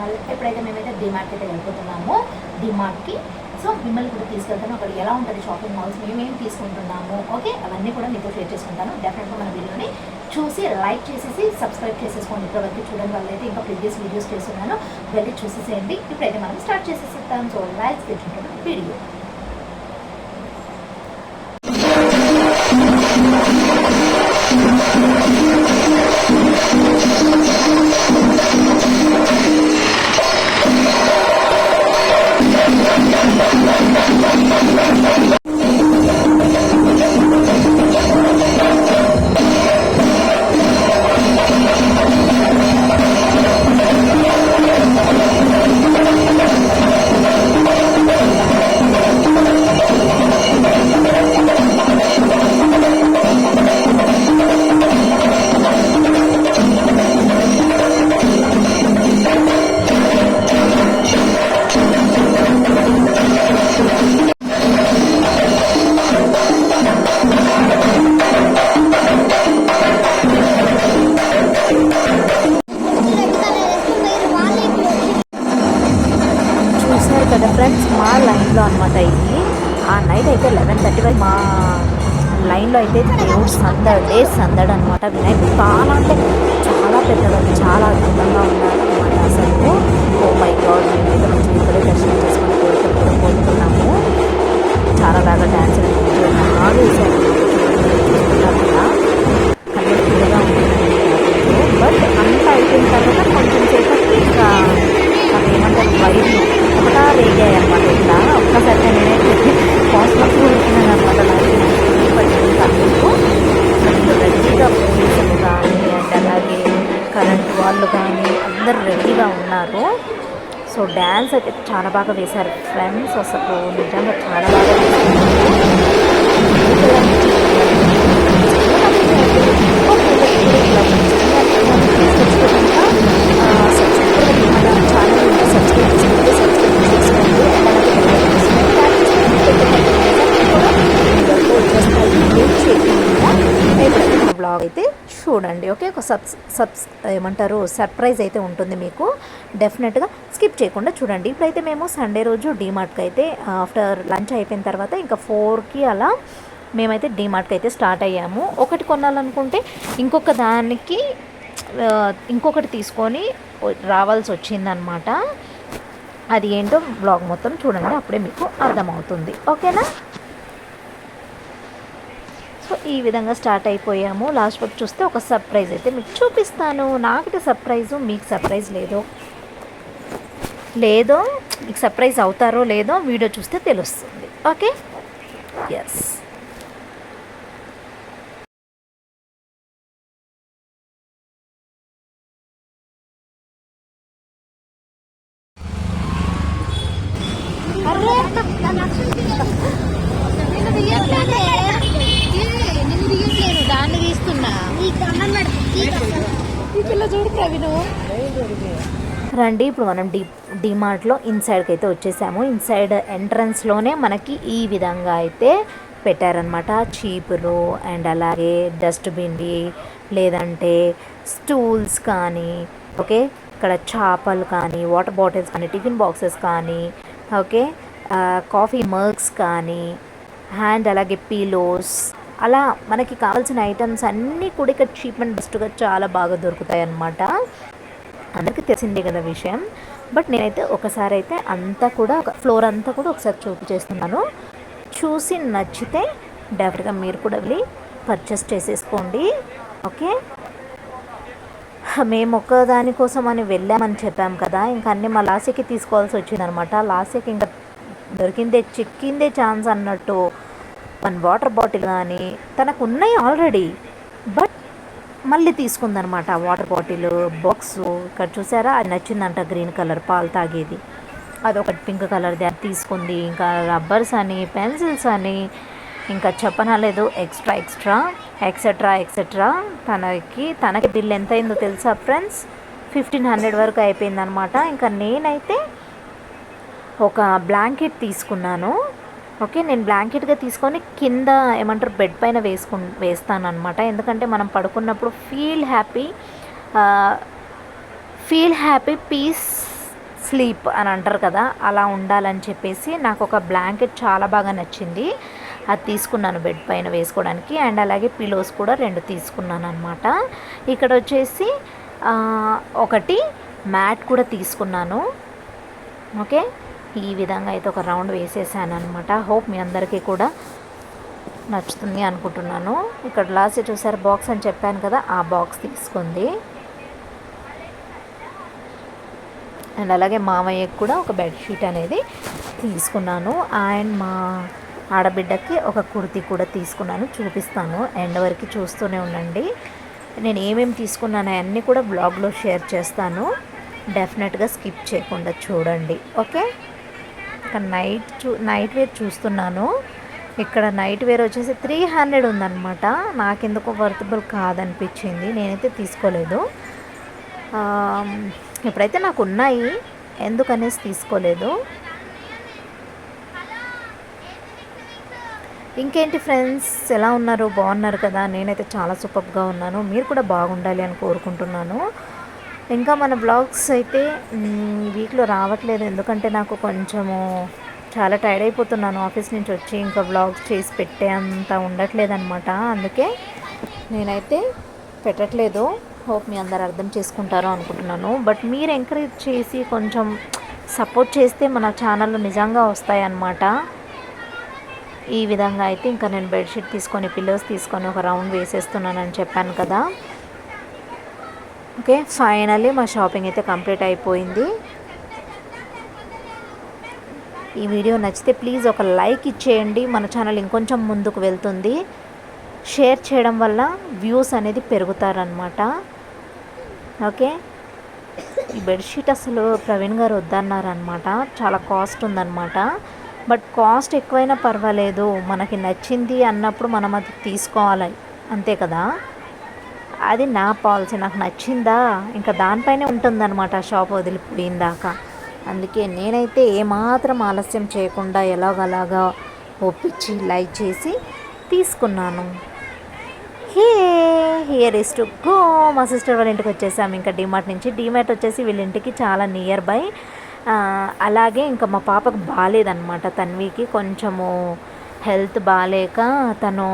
మళ్ళీ ఎప్పుడైతే మేమైతే డిమార్ట్కి అయితే వెళ్ళిపోతున్నామో డిమార్ట్కి సో మిమ్మల్ని కూడా తీసుకెళ్తాను. అక్కడ ఎలా ఉంటుంది షాపింగ్ మాల్స్ మేమేం తీసుకుంటున్నాము ఓకే అవన్నీ కూడా మీతో షేర్ చేసుకుంటాను. డెఫినెట్గా మన వీడియోని చూసి లైక్ చేసేసి సబ్స్క్రైబ్ చేసేసుకోండి. ఇప్పటివరకు చూడడం వల్ల అయితే ఇంకా ప్రీవియస్ వీడియోస్ చేస్తున్నాను. వెళ్ళి చూసేసేయండి. ఇప్పుడైతే మనం స్టార్ట్ చేసేస్తాం సో లైక్ తెచ్చుకుంటాం వీడియో Oh, కదా ఫ్రెండ్స్ మా లైన్లో అనమాట ఇది. ఆ నైట్ అయితే లెవెన్ థర్టీ వరకు మా లైన్లో అయితే దేవుడు సందడి డే సందడి అనమాట వినాయకుడు చాలా అంటే చాలా పెద్దగా చాలా అద్భుతంగా ఉన్నారు అనమాట అసలు. ఓ మై గాడ్ మేమైతే మంచిగా సో డ్యాన్స్ అయితే చాలా బాగా వేశారు ఫ్రెండ్స్ అసలు నిజంగా చాలా బాగా బ్లాగ్ అయితే చూడండి ఓకే ఒక సబ్స్ ఏమంటారు సర్ప్రైజ్ అయితే ఉంటుంది మీకు. డెఫినెట్గా స్కిప్ చేయకుండా చూడండి. ఇప్పుడైతే మేము సండే రోజు డీమార్ట్కి అయితే ఆఫ్టర్ లంచ్ అయిపోయిన తర్వాత ఇంకా ఫోర్కి అలా మేమైతే డీమార్ట్కి అయితే స్టార్ట్ అయ్యాము. ఒకటి కొనాలనుకుంటే ఇంకొక దానికి ఇంకొకటి తీసుకొని రావాల్సి వచ్చిందనమాట. అది ఏంటో బ్లాగ్ మొత్తం చూడండి అప్పుడే మీకు అర్థమవుతుంది. ఓకేనా? సో ఈ విధంగా స్టార్ట్ అయిపోయాము. లాస్ట్ వరకు చూస్తే ఒక సర్ప్రైజ్ అయితే మీకు చూపిస్తాను. నాకైతే సర్ప్రైజు మీకు సర్ప్రైజ్ లేదో? లేదో? మీకు సర్ప్రైజ్ అవుతారో లేదో వీడియో చూస్తే తెలుస్తుంది. ఓకే? ఎస్ దాన్ని రండి ఇప్పుడు మనం డి డిమార్ట్లో ఇన్సైడ్కి అయితే వచ్చేసాము. ఇన్సైడ్ ఎంట్రన్స్లోనే మనకి ఈ విధంగా అయితే పెట్టారనమాట చీపులు అండ్ అలాగే డస్ట్బిన్వి లేదంటే స్టూల్స్ కానీ ఓకే? ఇక్కడ చేపలు కానీ వాటర్ బాటిల్స్ కానీ టిఫిన్ బాక్సెస్ కానీ ఓకే? కాఫీ మగ్స్ కానీ హ్యాండ్ అలాగే పీలోస్ అలా మనకి కావాల్సిన ఐటమ్స్ అన్నీ కూడా ఇక్కడ చీప్ అండ్ బెస్ట్గా చాలా బాగా దొరుకుతాయి అన్నమాట అందరికీ తెలిసిందే కదా విషయం. బట్ నేనైతే ఒకసారి అయితే అంతా కూడా ఒక ఫ్లోర్ అంతా కూడా ఒకసారి చూపించేస్తున్నాను చూసి నచ్చితే డెఫినెట్గా మీరు కూడా వెళ్ళి పర్చేస్ చేసేసుకోండి. ఓకే మేము ఒక్క దానికోసం అని వెళ్ళామని చెప్పాం కదా. ఇంకా అన్నీ మా లాస్యకి తీసుకోవాల్సి వచ్చిందనమాట లాస్యకి ఇంకా దొరికిందే చిక్కిందే ఛాన్స్ అన్నట్టు. వన్ వాటర్ బాటిల్ కానీ తనకు ఉన్నాయి ఆల్రెడీ. బట్ మళ్ళీ తీసుకుందనమాట ఆ వాటర్ బాటిల్ బాక్స్. ఇక్కడ చూసారా? అది నచ్చిందంట గ్రీన్ కలర్ పాలు తాగేది. అదొకటి పింక్ కలర్ది అది తీసుకుంది. ఇంకా రబ్బర్స్ అని పెన్సిల్స్ అని ఇంకా చెప్పనలేదు. Extra extra etcetera etcetera. తనకి తనకి బిల్ ఎంత అయిందో తెలుసా ఫ్రెండ్స్? ఫిఫ్టీన్ హండ్రెడ్ వరకు అయిపోయిందనమాట ఇంకా నేనైతే ఒక బ్లాంకెట్ తీసుకున్నాను. ఓకే నేను బ్లాంకెట్గా తీసుకొని కింద ఏమంటారు బెడ్ పైన వేసుకు వేస్తాను అనమాట ఎందుకంటే మనం పడుకున్నప్పుడు feel happy feel happy peace sleep అని అంటారు కదా అలా ఉండాలని చెప్పేసి నాకు ఒక బ్లాంకెట్ చాలా బాగా నచ్చింది. అది తీసుకున్నాను బెడ్ పైన వేసుకోవడానికి. అండ్ అలాగే పిలోస్ కూడా రెండు తీసుకున్నాను అనమాట ఇక్కడ వచ్చేసి ఒకటి మ్యాట్ కూడా తీసుకున్నాను. ఓకే? ఈ విధంగా అయితే ఒక రౌండ్ వేసేసాను అనమాట హోప్ మీ అందరికీ కూడా నచ్చుతుంది అనుకుంటున్నాను. ఇక్కడ లాస్ట్ చూసారు బాక్స్ అని చెప్పాను కదా ఆ బాక్స్ తీసుకుంది. అండ్ అలాగే మామయ్యకి కూడా ఒక బెడ్షీట్ అనేది తీసుకున్నాను. అండ్ మా ఆడబిడ్డకి ఒక కుర్తీ కూడా తీసుకున్నాను చూపిస్తాను. ఎండ్ వరకు చూస్తూనే ఉండండి. నేను ఏమేమి తీసుకున్నాను అన్నీ కూడా బ్లాగ్లో షేర్ చేస్తాను. డెఫినెట్గా స్కిప్ చేయకుండా చూడండి. ఓకే ఇక్కడ నైట్ చూ నైట్ వేర్ చూస్తున్నాను. ఇక్కడ నైట్ వేర్ వచ్చేసి త్రీ హండ్రెడ్ ఉందన్నమాట. నాకెందుకు వర్తబుల్ కాదనిపించింది. నేనైతే తీసుకోలేదు. ఇప్పుడైతే నాకు ఉన్నాయి ఎందుకనేసి తీసుకోలేదు. ఇంకేంటి ఫ్రెండ్స్? ఎలా ఉన్నారు? బాగున్నారు కదా? నేనైతే చాలా సూపర్గా ఉన్నాను. మీరు కూడా బాగుండాలి అని కోరుకుంటున్నాను. ఇంకా మన బ్లాగ్స్ అయితే వీక్లో రావట్లేదు. ఎందుకంటే నాకు కొంచెము చాలా టైర్డ్ అయిపోతున్నాను. ఆఫీస్ నుంచి వచ్చి ఇంకా బ్లాగ్స్ చేసి పెట్టే అంత ఉండట్లేదు అనమాట అందుకే నేనైతే పెట్టట్లేదు. హోప్ మీ అందరు అర్థం చేసుకుంటారు అనుకుంటున్నాను. బట్ మీరు ఎంకరేజ్ చేసి కొంచెం సపోర్ట్ చేస్తే మన ఛానల్లో నిజంగా వస్తాయి అన్నమాట ఈ విధంగా అయితే ఇంకా నేను బెడ్షీట్ తీసుకొని పిల్లోస్ తీసుకొని ఒక రౌండ్ వేసేస్తున్నానని చెప్పాను కదా. ఓకే ఫైనల్లీ మా షాపింగ్ అయితే కంప్లీట్ అయిపోయింది. ఈ వీడియో నచ్చితే ప్లీజ్ ఒక లైక్ ఇచ్చేయండి. మన ఛానల్ ఇంకొంచెం ముందుకు వెళ్తుంది. షేర్ చేయడం వల్ల వ్యూస్ అనేది పెరుగుతారనమాట ఓకే ఈ బెడ్షీట్ అసలు ప్రవీణ్ గారు వద్దన్నారనమాట చాలా కాస్ట్ ఉందన్నమాట. బట్ కాస్ట్ ఎక్కువైనా పర్వాలేదు. మనకి నచ్చింది అన్నప్పుడు మనం అది తీసుకోవాలి. అంతే కదా? అది నా పాలసీ నాకు నచ్చిందా? ఇంకా దానిపైనే ఉంటుందన్నమాట షాప్ వదిలిపోయిందాక. అందుకే నేనైతే ఏమాత్రం ఆలస్యం చేయకుండా ఎలాగలాగా ఒప్పించి లైక్ చేసి తీసుకున్నాను. Hey here is to go మా సిస్టర్ వాళ్ళ ఇంటికి వచ్చేసాము. ఇంకా డిమార్ట్ నుంచి. డిమార్ట్ వచ్చేసి వీళ్ళ ఇంటికి చాలా నియర్ బై అలాగే ఇంకా మా పాపకు బాగాలేదనమాట తన్వికి కొంచెము హెల్త్ బాగాలేక తను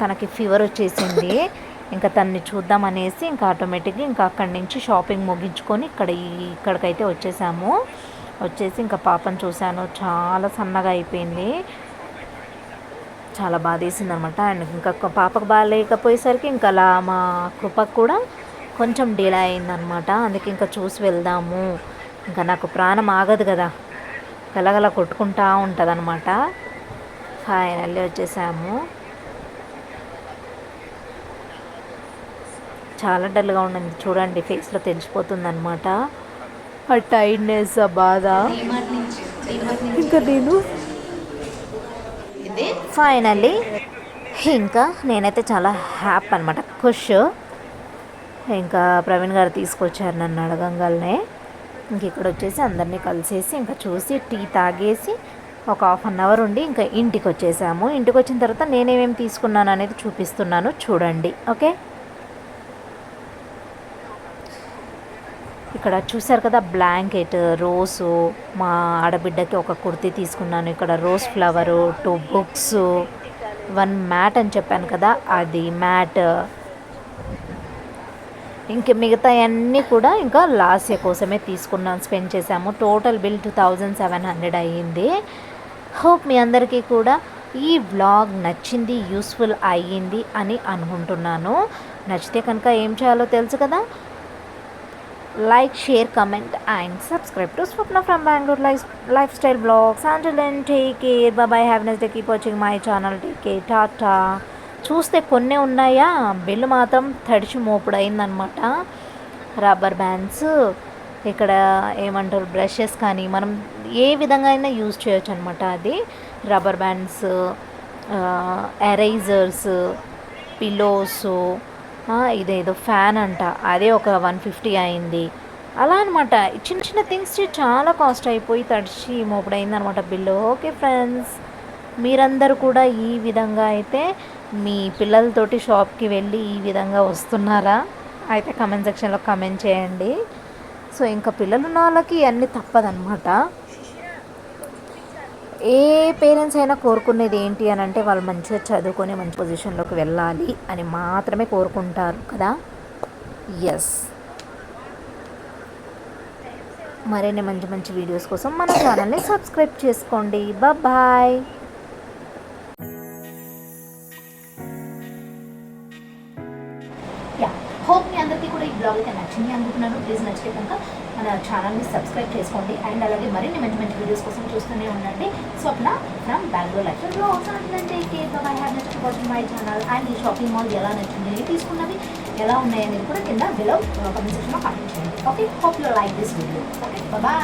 తనకి ఫీవర్ వచ్చేసింది. ఇంకా తన్ని చూద్దామనేసి ఇంకా ఆటోమేటిక్గా ఇంకా అక్కడి నుంచి షాపింగ్ ముగించుకొని ఇక్కడ ఇక్కడికైతే వచ్చేసాము. వచ్చేసి ఇంకా పాపను చూశాను. చాలా సన్నగా అయిపోయింది. చాలా బాధేసింది అనమాట అండ్ ఇంకా పాపకు బాగాలేకపోయేసరికి ఇంకా అలా మా కృపకు కూడా కొంచెం డిలే అయిందనమాట అందుకే ఇంకా చూసి వెళ్దాము. ఇంకా నాకు ప్రాణం ఆగదు కదా. గలగల కొట్టుకుంటా ఉంటుంది అనమాట ఫైనల్లీ వచ్చేసాము. చాలా డల్గా ఉండింది చూడండి ఫేస్లో తెలిసిపోతుంది అనమాట ఆ టైర్డ్నెస్ ఆ బాధ. ఇంకా నేను? ఫైనల్లీ ఇంకా నేనైతే చాలా హ్యాపీ అనమాట ఖుష్ ఇంకా ప్రవీణ్ గారు తీసుకొచ్చారు నన్ను అడగంగానే. ఇంక ఇక్కడ వచ్చేసి అందరినీ కలిసేసి ఇంకా చూసి టీ తాగేసి ఒక హాఫ్ అన్ అవర్ ఉండి ఇంకా ఇంటికి వచ్చేసాము ఇంటికి వచ్చిన తర్వాత నేనేమేమి తీసుకున్నాను అనేది చూపిస్తున్నాను. చూడండి ఓకే? ఇక్కడ చూసారు కదా బ్లాంకెట్ రోసు మా ఆడబిడ్డకి ఒక కుర్తీ తీసుకున్నాను. ఇక్కడ rose flower two books one mat అని చెప్పాను కదా అది మ్యాట్ ఇంక మిగతా అన్నీ కూడా ఇంకా లాస్ట్ ఇయర్ కోసమే తీసుకున్నాను స్పెండ్ చేసాము total bill two thousand seven hundred అయ్యింది. హోప్ మీ అందరికీ కూడా ఈ వ్లాగ్ నచ్చింది యూస్ఫుల్ అయ్యింది అని అనుకుంటున్నాను. నచ్చితే కనుక ఏం చేయాలో తెలుసు కదా? Like share comment and subscribe to Swapna from Bengaluru life lifestyle blogs and then take care bye bye happiness day keep watching my channel TK tata చూస్తే కొన్ని ఉన్నాయా? బిల్లు మాత్రం తడిచి మోపుడు అయిందనమాట రబ్బర్ బ్యాండ్స్ ఇక్కడ ఏమంటారు బ్రషెస్ కానీ మనం ఏ విధంగా అయినా యూజ్ చేయొచ్చు అనమాట అది రబ్బర్ బ్యాండ్స్ ఎరైజర్స్ పిల్లోసు ఇదేదో ఫ్యాన్ అంట. అదే ఒక వన్ ఫిఫ్టీ అయింది. అలా అనమాట చిన్న చిన్న థింగ్స్ చాలా కాస్ట్ అయిపోయి తడిచి మోపుడైంది అనమాట బిల్లు. ఓకే ఫ్రెండ్స్ మీరందరూ కూడా ఈ విధంగా అయితే మీ పిల్లలతోటి షాప్కి వెళ్ళి ఈ విధంగా వస్తున్నారా? అయితే కమెంట్ సెక్షన్లో కమెంట్ చేయండి. సో ఇంకా పిల్లలు ఉన్న వాళ్ళకి అన్నీ తప్పదనమాట ఏ పేరెంట్స్ అయినా కోరుకునేది ఏంటి అని అంటే వాళ్ళు మంచిగా చదువుకొని మంచి పొజిషన్లోకి వెళ్ళాలి అని మాత్రమే కోరుకుంటారు కదా? ఎస్ మరిన్ని మంచి మంచి వీడియోస్ కోసం మన ఛానల్ని సబ్స్క్రైబ్ చేసుకోండి. బాయ్ హోప్ మీ అందరికీ కూడా ఈ బ్లాగ్ అయితే నచ్చింది అనుకుంటున్నాను. ప్లీజ్ నచ్చితే కనుక మన ఛానల్ని సబ్స్క్రైబ్ చేసుకోండి. అండ్ అలాగే మరిన్ని మంచి మంచి వీడియోస్ కోసం చూస్తూనే ఉండండి. Swapna from Bengaluru life blogs అంటే bye have next watching my channel and ఈ షాపింగ్ మాల్ ఎలా నచ్చింది? తీసుకున్నవి ఎలా ఉన్నాయి అనేది కూడా కింద బిలో కమెంట్ సెక్షన్లో కామెంట్ చేయండి. Okay hope you like this video okay bye